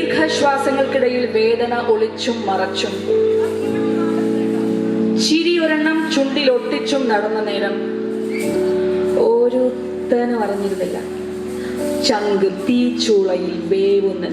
ദീർഘശ്വാസങ്ങൾക്കിടയിൽ വേദന ഒളിച്ചും മറച്ചും. ചിരിയൊരെണ്ണം ചുണ്ടിൽ ഒട്ടിച്ചും നടന്ന നേരം ഓരോത്തനും അറിഞ്ഞിരുന്നില്ല. ചങ്ക് തീച്ചുളയിൽ വേവുന്നു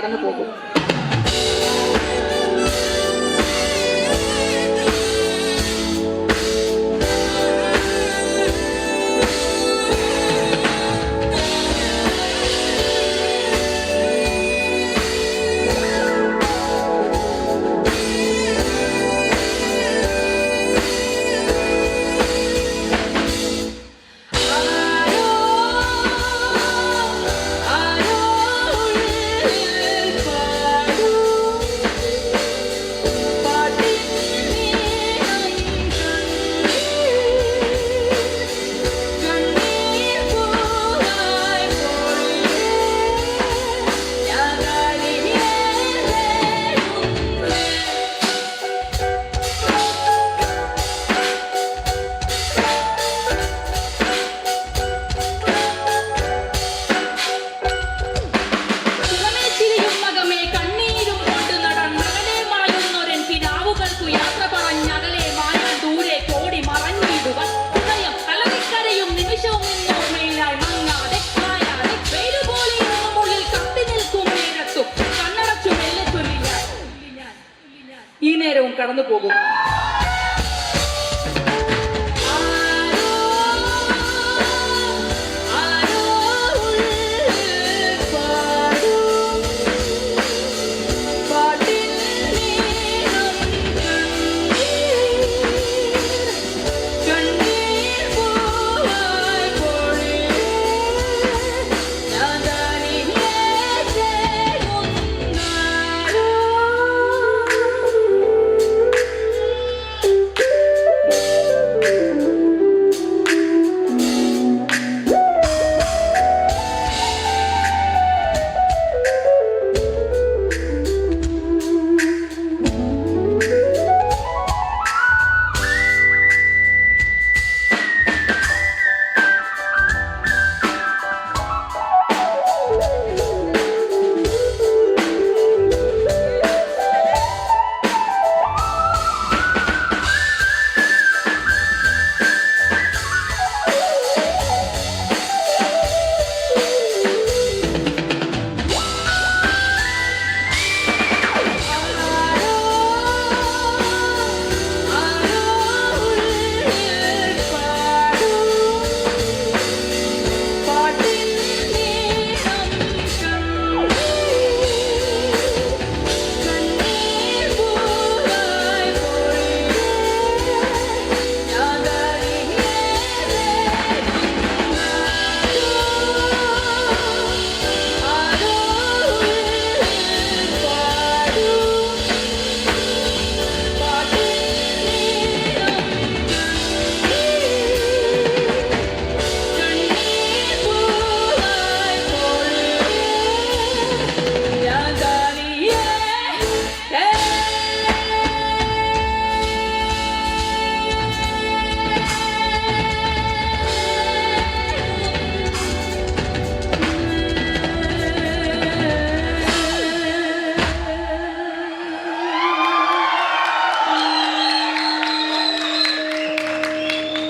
cara na boca. നേരവും കടന്നു പോകും